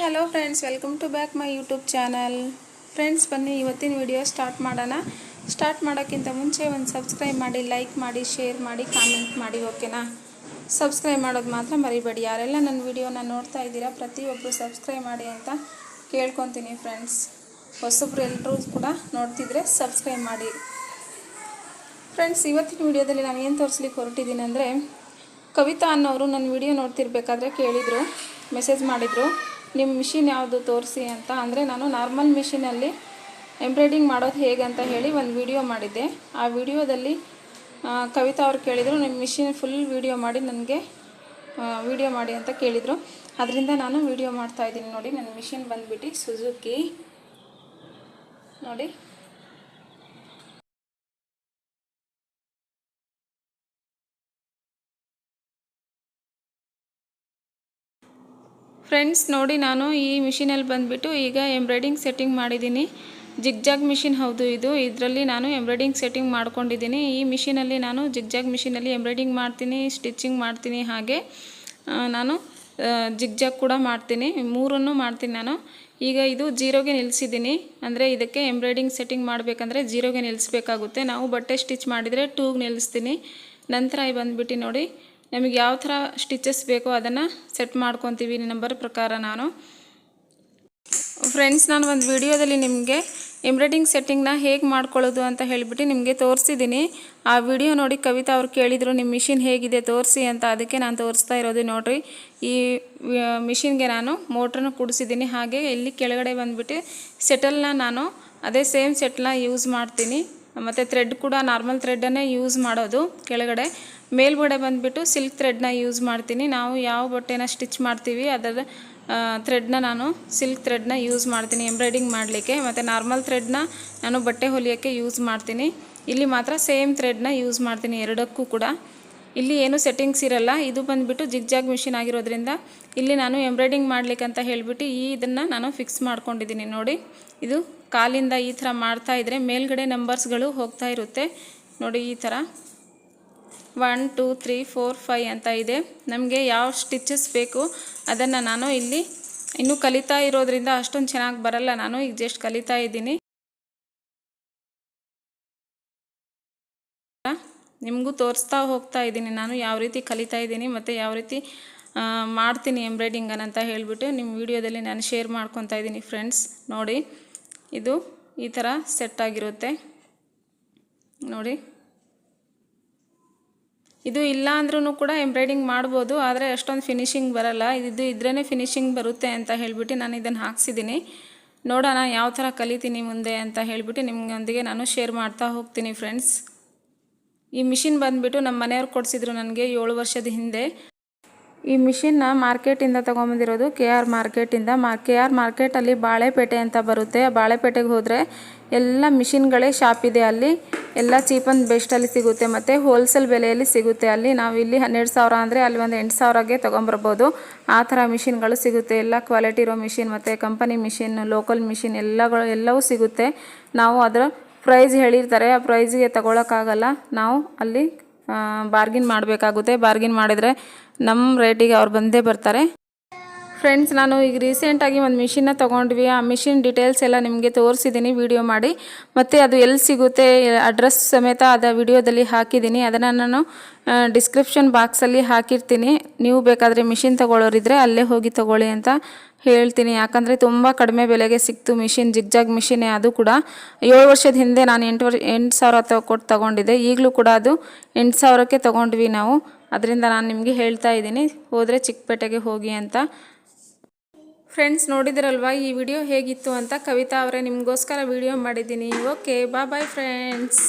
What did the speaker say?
Hello friends, welcome to back my YouTube channel. Friends, ಬನ್ನಿ, ಇವತ್ತಿನ video start ಮಾಡೋಣ. Start ಮಾಡೋಕ್ಕಿಂತ ಮುಂಚೆ ಒಂದು ಸಬ್ಸ್ಕ್ರೈಬ್ ಮಾಡಿ, ಲೈಕ್ ಮಾಡಿ, ಶೇರ್ ಮಾಡಿ, ಕಾಮೆಂಟ್ ಮಾಡಿ, ಓಕೆನಾ? ಸಬ್ಸ್ಕ್ರೈಬ್ ಮಾಡೋದು ಮಾತ್ರ ಮರಿಬೇಡಿ. ಯಾರೆಲ್ಲ ನನ್ನ ವಿಡಿಯೋನ ನೋಡ್ತಾ ಇದ್ದೀರಾ ಪ್ರತಿಯೊಬ್ಬರು ಸಬ್ಸ್ಕ್ರೈಬ್ ಮಾಡಿ ಅಂತ ಕೇಳ್ಕೊತೀನಿ ಫ್ರೆಂಡ್ಸ್. ಹೊಸಬ್ರು ಎಲ್ಲರೂ ಕೂಡ ನೋಡ್ತಿದ್ರೆ ಸಬ್ಸ್ಕ್ರೈಬ್ ಮಾಡಿ. ಫ್ರೆಂಡ್ಸ್, ಇವತ್ತಿನ ವಿಡಿಯೋದಲ್ಲಿ ನಾನು ಏನು ತೋರಿಸ್ಲಿಕ್ಕೆ ಹೊರಟಿದ್ದೀನಿ ಅಂದರೆ, ಕವಿತಾ ಅನ್ನೋರು ನನ್ನ ವಿಡಿಯೋ ನೋಡ್ತಿರ್ಬೇಕಾದ್ರೆ ಕೇಳಿದರು, ಮೆಸೇಜ್ ಮಾಡಿದರು. ನಿಮ್ಮ ಮಿಷಿನ್ ಯಾವುದು ತೋರಿಸಿ ಅಂತ ಅಂದರೆ ನಾನು ನಾರ್ಮಲ್ ಮಿಷಿನಲ್ಲಿ ಎಂಬ್ರಾಯ್ಡಿಂಗ್ ಮಾಡೋದು ಹೇಗೆ ಅಂತ ಹೇಳಿ ಒಂದು ವಿಡಿಯೋ ಮಾಡಿದ್ದೆ. ಆ ವಿಡಿಯೋದಲ್ಲಿ ಕವಿತಾ ಅವ್ರು ಕೇಳಿದರು, ನಿಮ್ಮ ಮಿಷಿನ್ ಫುಲ್ ವಿಡಿಯೋ ಮಾಡಿ, ನನಗೆ ವಿಡಿಯೋ ಮಾಡಿ ಅಂತ ಕೇಳಿದರು. ಅದರಿಂದ ನಾನು ವಿಡಿಯೋ ಮಾಡ್ತಾ ಇದ್ದೀನಿ ನೋಡಿ. ನನ್ನ ಮಿಷಿನ್ ಬಂದುಬಿಟ್ಟು ಸುಜುಕಿ. ನೋಡಿ. ಫ್ರೆಂಡ್ಸ್ ನೋಡಿ ನಾನು ಈ ಮಿಷಿನಲ್ಲಿ ಬಂದುಬಿಟ್ಟು ಈಗ ಎಂಬ್ರಾಯ್ಡಿಂಗ್ ಸೆಟ್ಟಿಂಗ್ ಮಾಡಿದ್ದೀನಿ. ಜಿಗ್ಜಾಗ್ ಮಿಷಿನ್ ಹೌದು ಇದು. ಇದರಲ್ಲಿ ನಾನು ಎಂಬ್ರಾಯ್ಡಿಂಗ್ ಸೆಟ್ಟಿಂಗ್ ಮಾಡ್ಕೊಂಡಿದ್ದೀನಿ. ಈ ಮಿಷಿನಲ್ಲಿ ನಾನು ಜಿಗ್ಜಾಗ್ ಮಿಷಿನಲ್ಲಿ ಎಂಬ್ರಾಯ್ಡಿಂಗ್ ಮಾಡ್ತೀನಿ ಸ್ಟಿಚಿಂಗ್ ಮಾಡ್ತೀನಿ ಹಾಗೆ. ನಾನು ಜಿಗ್ಜಾಗ್ ಕೂಡ ಮಾಡ್ತೀನಿ. ಮೂರನ್ನು ಮಾಡ್ತೀನಿ ನಾನು. ಈಗ ಇದು ಜೀರೋಗೆ ನಿಲ್ಲಿಸಿದ್ದೀನಿ ಅಂದರೆ ಇದಕ್ಕೆ ಎಂಬ್ರಾಯ್ಡಿಂಗ್ ಸೆಟ್ಟಿಂಗ್ ಮಾಡಬೇಕಂದ್ರೆ ಜೀರೋಗೆ ನಿಲ್ಲಿಸಬೇಕಾಗುತ್ತೆ ನಾವು ಬಟ್ಟೆ ಸ್ಟಿಚ್ ಮಾಡಿದರೆ ಟೂಗೆ ನಿಲ್ಲಿಸ್ತೀನಿ ನಂತರ ಬಂದ್ಬಿಟ್ಟು ನೋಡಿ ನಮಗೆ ಯಾವ ಥರ ಸ್ಟಿಚಸ್ ಬೇಕೋ ಅದನ್ನು ಸೆಟ್ ಮಾಡ್ಕೊತೀವಿ ನಂಬರ್ ಪ್ರಕಾರ ನಾನು. ಫ್ರೆಂಡ್ಸ್ ನಾನು ಒಂದು ವಿಡಿಯೋದಲ್ಲಿ ನಿಮಗೆ ಎಂಬ್ರಾಯ್ಡಿಂಗ್ ಸೆಟ್ಟಿಂಗ್ನ ಹೇಗೆ ಮಾಡ್ಕೊಳ್ಳೋದು ಅಂತ ಹೇಳಿಬಿಟ್ಟು ನಿಮಗೆ ತೋರಿಸಿದ್ದೀನಿ. ಆ ವಿಡಿಯೋ ನೋಡಿ ಕವಿತಾ ಅವ್ರು ಕೇಳಿದರು, ನಿಮ್ಮ ಮಿಷಿನ್ ಹೇಗಿದೆ? ತೋರಿಸಿ ಅಂತ. ಅದಕ್ಕೆ ನಾನು ತೋರಿಸ್ತಾ ಇರೋದು ನೋಡಿರಿ. ಈ ಮಿಷಿನ್ಗೆ ನಾನು ಮೋಟ್ರನ್ನು ಕುಡಿಸಿದ್ದೀನಿ. ಹಾಗೆ ಇಲ್ಲಿ ಕೆಳಗಡೆ ಬಂದುಬಿಟ್ಟು ಸೆಟಲ್ನ ನಾನು ಅದೇ ಸೇಮ್ ಸೆಟ್ಲನ್ನ ಯೂಸ್ ಮಾಡ್ತೀನಿ. ಮತ್ತು ಥ್ರೆಡ್ ಕೂಡ ನಾರ್ಮಲ್ ಥ್ರೆಡ್ಡನ್ನೇ ಯೂಸ್ ಮಾಡೋದು ಕೆಳಗಡೆ. ಮೇಲ್ಗಡೆ ಬಂದುಬಿಟ್ಟು ಸಿಲ್ಕ್ ಥ್ರೆಡ್ನ ಯೂಸ್ ಮಾಡ್ತೀನಿ. ನಾವು ಯಾವ ಬಟ್ಟೆನ ಸ್ಟಿಚ್ ಮಾಡ್ತೀವಿ, ಅದರ ಥ್ರೆಡ್ನ ನಾನು ಸಿಲ್ಕ್ ಥ್ರೆಡ್ನ ಯೂಸ್ ಮಾಡ್ತೀನಿ ಎಂಬ್ರಾಯ್ಡಿಂಗ್ ಮಾಡಲಿಕ್ಕೆ. ಮತ್ತು ನಾರ್ಮಲ್ ಥ್ರೆಡ್ನ ನಾನು ಬಟ್ಟೆ ಹೊಲಿಯೋಕ್ಕೆ ಯೂಸ್ ಮಾಡ್ತೀನಿ. ಇಲ್ಲಿ ಮಾತ್ರ ಸೇಮ್ ಥ್ರೆಡ್ನ ಯೂಸ್ ಮಾಡ್ತೀನಿ ಎರಡಕ್ಕೂ ಕೂಡ. ಇಲ್ಲಿ ಏನು ಸೆಟ್ಟಿಂಗ್ಸ್ ಇರಲ್ಲ, ಇದು ಬಂದುಬಿಟ್ಟು ಜಿಗ್ಜಾಗ್ ಮಿಷಿನ್ ಆಗಿರೋದ್ರಿಂದ ಇಲ್ಲಿ ನಾನು ಎಂಬ್ರಾಯ್ಡಿಂಗ್ ಮಾಡ್ಲಿಕ್ಕೆ ಅಂತ ಹೇಳಿಬಿಟ್ಟು ಈ ಇದನ್ನು ನಾನು ಫಿಕ್ಸ್ ಮಾಡ್ಕೊಂಡಿದ್ದೀನಿ ನೋಡಿ. ಇದು ಕಾಲಿಂದ ಈ ಥರ ಮಾಡ್ತಾ ಇದ್ದರೆ ಮೇಲ್ಗಡೆ ನಂಬರ್ಸ್ಗಳು ಹೋಗ್ತಾ ಇರುತ್ತೆ. ನೋಡಿ ಈ ಥರ. One two three four five ಅಂತ ಇದೆ. ನಮಗೆ ಯಾವ ಸ್ಟಿಚಸ್ ಬೇಕು ಅದನ್ನು ನಾನು ಇಲ್ಲಿ ಇನ್ನೂ ಕಲಿತಾ ಇರೋದ್ರಿಂದ ಅಷ್ಟೊಂದು ಚೆನ್ನಾಗಿ ಬರಲ್ಲ. ನಾನು ಈಗ ಜಸ್ಟ್ ಕಲಿತಾ ಇದ್ದೀನಿ. ನಿಮಗೂ ತೋರಿಸ್ತಾ ಹೋಗ್ತಾ ಇದ್ದೀನಿ. ನಾನು ಯಾವ ರೀತಿ ಕಲಿತಾ ಇದ್ದೀನಿ ಮತ್ತು ಯಾವ ರೀತಿ ಮಾಡ್ತೀನಿ ಎಂಬ್ರಾಯ್ಡಿಂಗನ್ನು ಅಂತ ಹೇಳಿಬಿಟ್ಟು ನಿಮ್ಮ ವಿಡಿಯೋದಲ್ಲಿ ನಾನು ಶೇರ್ ಮಾಡ್ಕೊತಾ ಇದ್ದೀನಿ ಫ್ರೆಂಡ್ಸ್ ನೋಡಿ. ಇದು ಈ ಥರ ಸೆಟ್ ಆಗಿರುತ್ತೆ. ನೋಡಿ. ಇದು ಇಲ್ಲ ಅಂದ್ರೂ ಕೂಡ ಎಂಬ್ರಾಯ್ಡಿಂಗ್ ಮಾಡ್ಬೋದು, ಆದರೆ ಅಷ್ಟೊಂದು ಫಿನಿಶಿಂಗ್ ಬರಲ್ಲ. ಇದು ಇದ್ರೇ ಫಿನಿಶಿಂಗ್ ಬರುತ್ತೆ ಅಂತ ಹೇಳಿಬಿಟ್ಟು ನಾನು ಇದನ್ನು ಹಾಕ್ಸಿದ್ದೀನಿ ನೋಡೋಣ ಯಾವ ಥರ ಕಲಿತೀನಿ ಮುಂದೆ ಅಂತ ಹೇಳಿಬಿಟ್ಟು ನಿಮ್ಮೊಂದಿಗೆ ನಾನು ಶೇರ್ ಮಾಡ್ತಾ ಹೋಗ್ತೀನಿ ಫ್ರೆಂಡ್ಸ್ ಈ ಮಿಷಿನ್ ಬಂದುಬಿಟ್ಟು ನಮ್ಮ ಮನೆಯವ್ರು ಕೊಡಿಸಿದ್ರು ನನಗೆ ಏಳು ವರ್ಷದ ಹಿಂದೆ. ಈ ಮಿಷಿನ್ನ ಮಾರ್ಕೆಟಿಂದ ತೊಗೊಂಬಂದಿರೋದು ಕೆ ಆರ್ ಮಾರ್ಕೆಟಿಂದ. ಮಾ, ಕೆ ಆರ್ ಮಾರ್ಕೆಟಲ್ಲಿ ಬಾಳೆಪೇಟೆ ಅಂತ ಬರುತ್ತೆ. ಆ ಬಾಳೆಪೇಟೆಗೆ ಹೋದರೆ ಎಲ್ಲ ಮಿಷಿನ್ಗಳೇ ಶಾಪ್ ಇದೆ ಅಲ್ಲಿ. ಎಲ್ಲ ಚೀಪ್ ಆ್ಯಂಡ್ ಬೆಸ್ಟಲ್ಲಿ ಸಿಗುತ್ತೆ ಮತ್ತು ಹೋಲ್ಸೇಲ್ ಬೆಲೆಯಲ್ಲಿ ಸಿಗುತ್ತೆ ಅಲ್ಲಿ. ನಾವು ಇಲ್ಲಿ ಹನ್ನೆರಡು ಸಾವಿರ ಅಂದರೆ ಅಲ್ಲಿ ಒಂದು ಎಂಟು ಸಾವಿರಗೆ ತೊಗೊಂಬರ್ಬೋದು. ಆ ಥರ ಮಿಷಿನ್ಗಳು ಸಿಗುತ್ತೆ. ಎಲ್ಲ ಕ್ವಾಲಿಟಿ ಇರೋ ಮಿಷಿನ್ ಮತ್ತು ಕಂಪನಿ ಮಿಷಿನ್, ಲೋಕಲ್ ಮಿಷಿನ್ ಎಲ್ಲಗಳು ಎಲ್ಲವೂ ಸಿಗುತ್ತೆ. ನಾವು ಅದರ ಪ್ರೈಸ್ ಹೇಳಿರ್ತಾರೆ. ಆ ಪ್ರೈಸಿಗೆ ತಗೊಳಕ್ಕಾಗಲ್ಲ. ನಾವು ಅಲ್ಲಿ ಬಾರ್ಗಿನ್ ಮಾಡಬೇಕಾಗುತ್ತೆ. ಬಾರ್ಗಿನ್ ಮಾಡಿದರೆ ನಮ್ಮ ರೇಟಿಗೆ ಅವ್ರು ಬಂದೇ ಬರ್ತಾರೆ. ಫ್ರೆಂಡ್ಸ್ ನಾನು ಈಗ ರೀಸೆಂಟಾಗಿ ಒಂದು ಮಿಷಿನ್ನ ತೊಗೊಂಡ್ವಿ. ಆ ಮಿಷಿನ್ ಡೀಟೇಲ್ಸ್ ಎಲ್ಲ ನಿಮಗೆ ತೋರಿಸಿದ್ದೀನಿ ವಿಡಿಯೋ ಮಾಡಿ. ಮತ್ತು ಅದು ಎಲ್ಲಿ ಸಿಗುತ್ತೆ ಅಡ್ರೆಸ್ ಸಮೇತ ಅದು ವಿಡಿಯೋದಲ್ಲಿ ಹಾಕಿದ್ದೀನಿ ಅದನ್ನು ನಾನು ಡಿಸ್ಕ್ರಿಪ್ಷನ್ ಬಾಕ್ಸಲ್ಲಿ ಹಾಕಿರ್ತೀನಿ. ನೀವು ಬೇಕಾದರೆ ಮಿಷಿನ್ ತೊಗೊಳ್ಳೋರಿದ್ರೆ ಅಲ್ಲೇ ಹೋಗಿ ತೊಗೊಳ್ಳಿ ಅಂತ ಹೇಳ್ತೀನಿ. ಯಾಕಂದರೆ ತುಂಬ ಕಡಿಮೆ ಬೆಲೆಗೆ ಸಿಕ್ತು ಮಿಷಿನ್ ಜಿಗ್ಜಾಗ್ ಮಿಷಿನೇ ಅದು ಕೂಡ. ಏಳು ವರ್ಷದ ಹಿಂದೆ ನಾನು ಎಂಟು ವರ್ಷ ಎಂಟು ಸಾವಿರ ತ ಕೊಟ್ಟು ತೊಗೊಂಡಿದ್ದೆ. ಈಗಲೂ ಕೂಡ ಅದು ಎಂಟು ಸಾವಿರಕ್ಕೆ ತೊಗೊಂಡ್ವಿ ನಾವು. ಅದರಿಂದ ನಾನು ನಿಮಗೆ ಹೇಳ್ತಾ ಇದ್ದೀನಿ. ಹೋದರೆ ಚಿಕ್ಕಪೇಟೆಗೆ ಹೋಗಿ ಅಂತ. ಫ್ರೆಂಡ್ಸ್ ನೋಡಿದಿರಲ್ವಾ ಈ ವಿಡಿಯೋ ಹೇಗಿತ್ತು ಅಂತ ಕವಿತಾ ಅವರೇ ನಿಮಗೋಸ್ಕರ ವಿಡಿಯೋ ಮಾಡಿದ್ದೀನಿ. ಓಕೆ ಬಾ ಬಾಯ್ ಫ್ರೆಂಡ್ಸ್